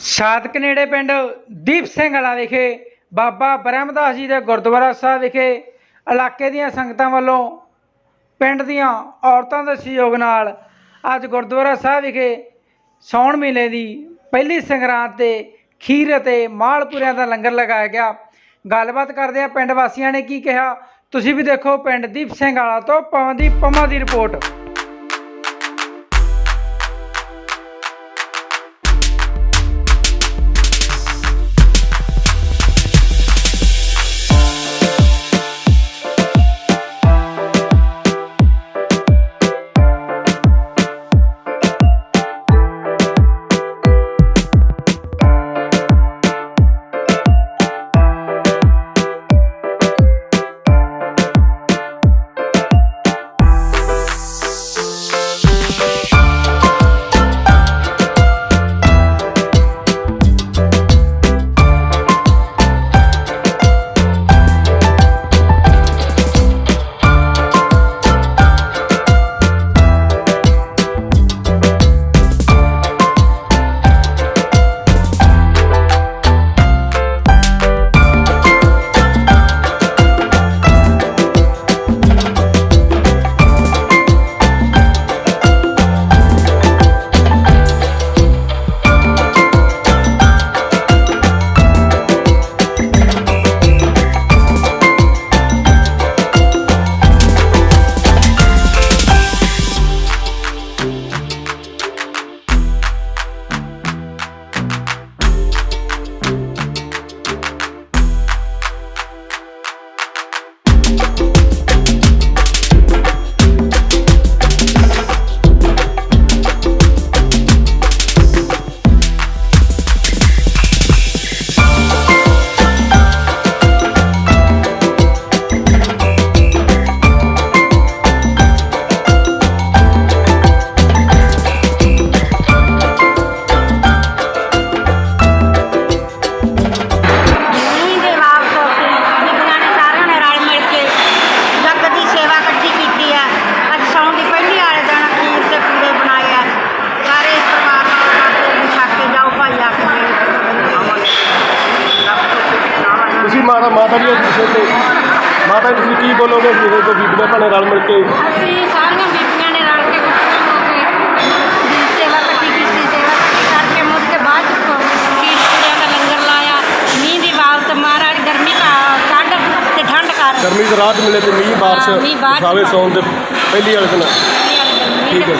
ਸਾਦਕ ਨੇੜੇ ਪਿੰਡ ਦੀਪ ਸਿੰਘ ਵਾਲਾ ਵਿਖੇ ਬਾਬਾ ਬ੍ਰਹਮਦਾਸ ਜੀ ਦੇ ਗੁਰਦੁਆਰਾ ਸਾਹਿਬ ਵਿਖੇ ਇਲਾਕੇ ਦੀਆਂ ਸੰਗਤਾਂ ਵੱਲੋਂ ਪਿੰਡ ਦੀਆਂ ਔਰਤਾਂ ਦੇ ਸਹਿਯੋਗ ਨਾਲ ਅੱਜ ਗੁਰਦੁਆਰਾ ਸਾਹਿਬ ਵਿਖੇ ਸੌਣ ਮਹੀਨੇ ਦੀ ਪਹਿਲੀ ਸੰਗਰਾਂਦ ਤੇ ਖੀਰ ਅਤੇ ਮਾਲਪੁਰਿਆਂ ਦਾ ਲੰਗਰ ਲਗਾਇਆ ਗਿਆ। ਗੱਲਬਾਤ ਕਰਦੇ ਆ ਪਿੰਡ ਵਾਸੀਆਂ ਨੇ ਕੀ ਕਿਹਾ। ਤੁਸੀਂ ਵੀ ਦੇਖੋ ਪਿੰਡ ਦੀਪ ਸਿੰਘ ਵਾਲਾ ਤੋਂ ਪਵਨਦੀਪ ਪੰਮਾ ਦੀ ਰਿਪੋਰਟ। ਮਾਤਾ ਜੀ ਵਿਸ਼ੇ ਤੇ। ਮਾਤਾ ਜੀ ਤੁਸੀਂ ਕੀ ਬੋਲੋਗੇ ਜਿਹੜੇ ਤੋਂ ਬੀਬੀਆਂ ਭੈਣਾਂ ਰਲ ਮਿਲ ਕੇ? ਅਸੀਂ ਸਾਰੀਆਂ ਬੀਬੀਆਂ ਨੇ ਰਲ ਕੇ ਇਕੱਠੀਆਂ ਹੋ ਕੇ ਦੀ ਸੇਵਾ ਇਕੱਠੀ ਕੀਤੀ। ਸੇਵਾ ਇਕੱਠੀ ਕਰਕੇ ਮੁੜ ਕੇ ਬਾਅਦ ਚ ਖੀਰ ਪੂੜਿਆਂ ਦਾ ਲੰਗਰ ਲਾਇਆ। ਮੀਂਹ ਦੀ ਬਾਤ ਮਹਾਰਾਜ ਗਰਮੀ ਦਾ ਕੱਢ ਤੇ ਠੰਡ ਕਰ ਗਰਮੀ ਮਿਲੇ ਤੇ ਮੀਂਹ ਹਾਂ, ਮੀਂਹ ਬਾਰਿਸ਼ ਬਾਰਿਸ਼ ਸਾਵੇ ਸੌਣ ਦੇ ਪਹਿਲੀ ਵਾਲੇ ਦਿਨ। ਠੀਕ ਹੈ।